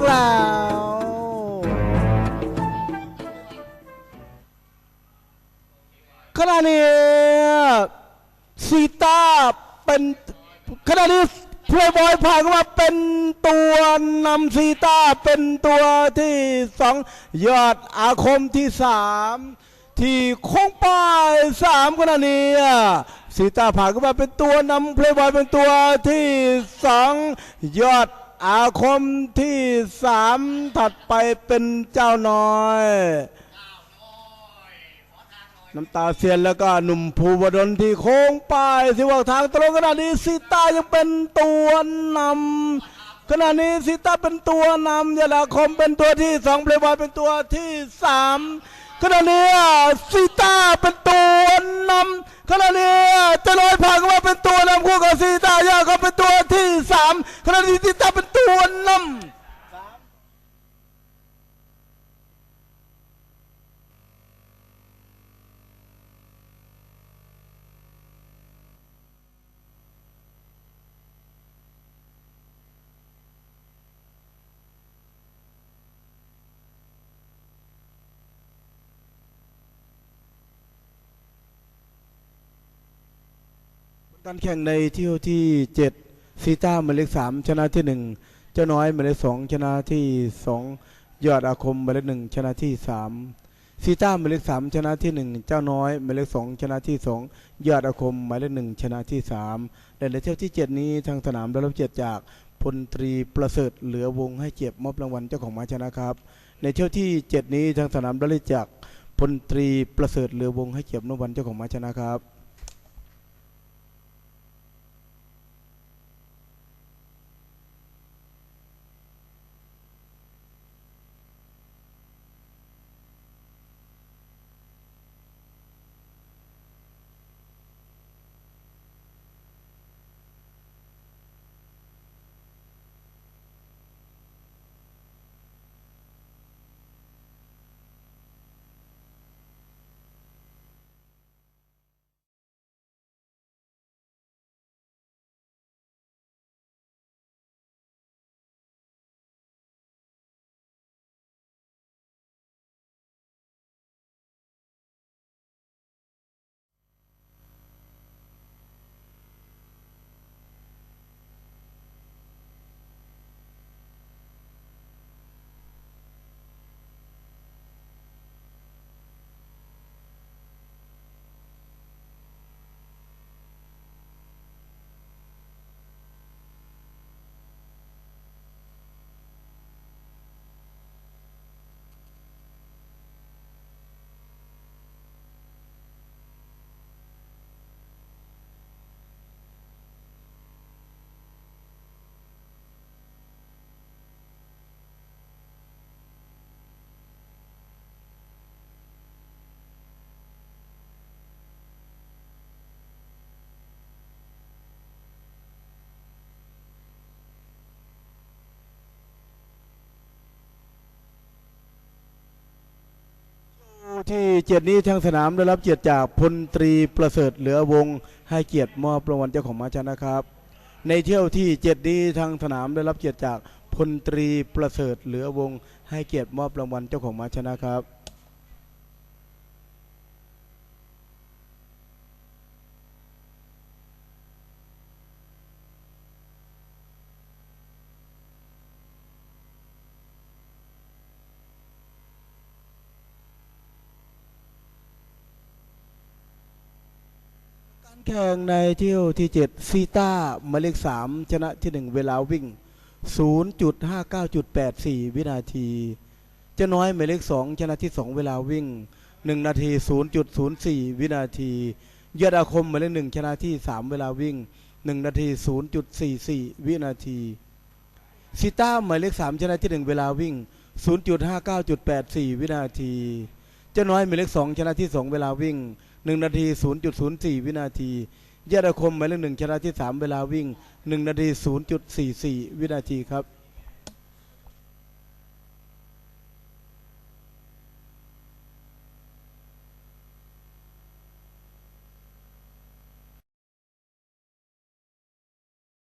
กแล้ว ขณะนี้ซีต้าเป็นขณะนี้เพลย์บอยผ่านเข้ามาเป็นตัวนำซีต้าเป็นตัวที่สองยอดอาคมที่สามที่คงป้ายสามขณะนี้ซีต้าผ่านเข้มาเป็นตัวนำเพลย์บอยเป็นตัวที่สองยอด อาคมที่สามถัดไปเป็นเจ้าน้อย น้ำตาเซียนแล้วก็หนุ่มภูวดลที่โค้งป้ายสิว่าทางตรงขณะนี้ซิต้ายังเป็นตัวนำขณะนี้ซิต้าเป็นตัวนำยาลาคมเป็นตัวที่สองเพลย์บอยเป็นตัวที่สามขณะนี้ซิต้าเป็นตัวนำขณะนี้เจะลอยผ่านเข้ามาเป็นตัวามขณะนี้ซิตาเป็นตัวนำการแข่งในเที่ยวที่เจ็ด ซีต้าหมายเลขสามชนะที่หนึ่งเจ้าน้อยหมายเลขสองชนะที่สองยอดอาคมหมายเลขหนึ่งชนะที่สามซีต้าหมายเลขสามชนะที่หนึ่งเจ้าน้อยหมายเลขสองชนะที่สองยอดอาคมหมายเลขหนึ่งชนะที่สามและในเที่ยวที่เจ็ดนี้ทางสนามได้รับเกียรติจากพลตรีประเสริฐเหลือวงให้เกียรติมอบรางวัลเจ้าของมาชนะครับ ในเที่ยวที่เจ็ดนี้ทางสนามได้รับจากพลตรีประเสริฐเหลือวงให้เกียรติมอบรางวัลเจ้าของมาชนะครับ ที่เจ็ดนี้ทางสนามได้รับเกียรติจากพลตรีประเสริฐเหลือวง ให้เกียรติมอบรางวัลเจ้าของมาชนะครับ ในเที่ยวที่เจ็ดนี้ทางสนามได้รับเกียรติจากพลตรีประเสริฐเหลือวง ให้เกียรติมอบรางวัลเจ้าของมาชนะครับ แข่งในเที่ยวที่7ซีต้าหมายเลข3ชนะที่1เวลาวิ่ง 0.59.84 วินาทีเจ้าน้อยหมายเลข2ชนะที่2เวลาวิ่ง 1 นาที 0.04 วินาทียอดอาคมหมายเลข1ชนะที่3เวลาวิ่ง 1 นาที 0.44 วินาทีซีต้าหมายเลข3ชนะที่1เวลาวิ่ง 0.59.84 วินาที เจ้าน้อยหมายเลข2ชนะที่2เวลาวิ่ง 1 นาที 0.04 วินาทียาดาคมหมายเลขหนึ่งชนะที่ 3 เวลาวิ่ง 1 นาที 0.44 วินาทีครับ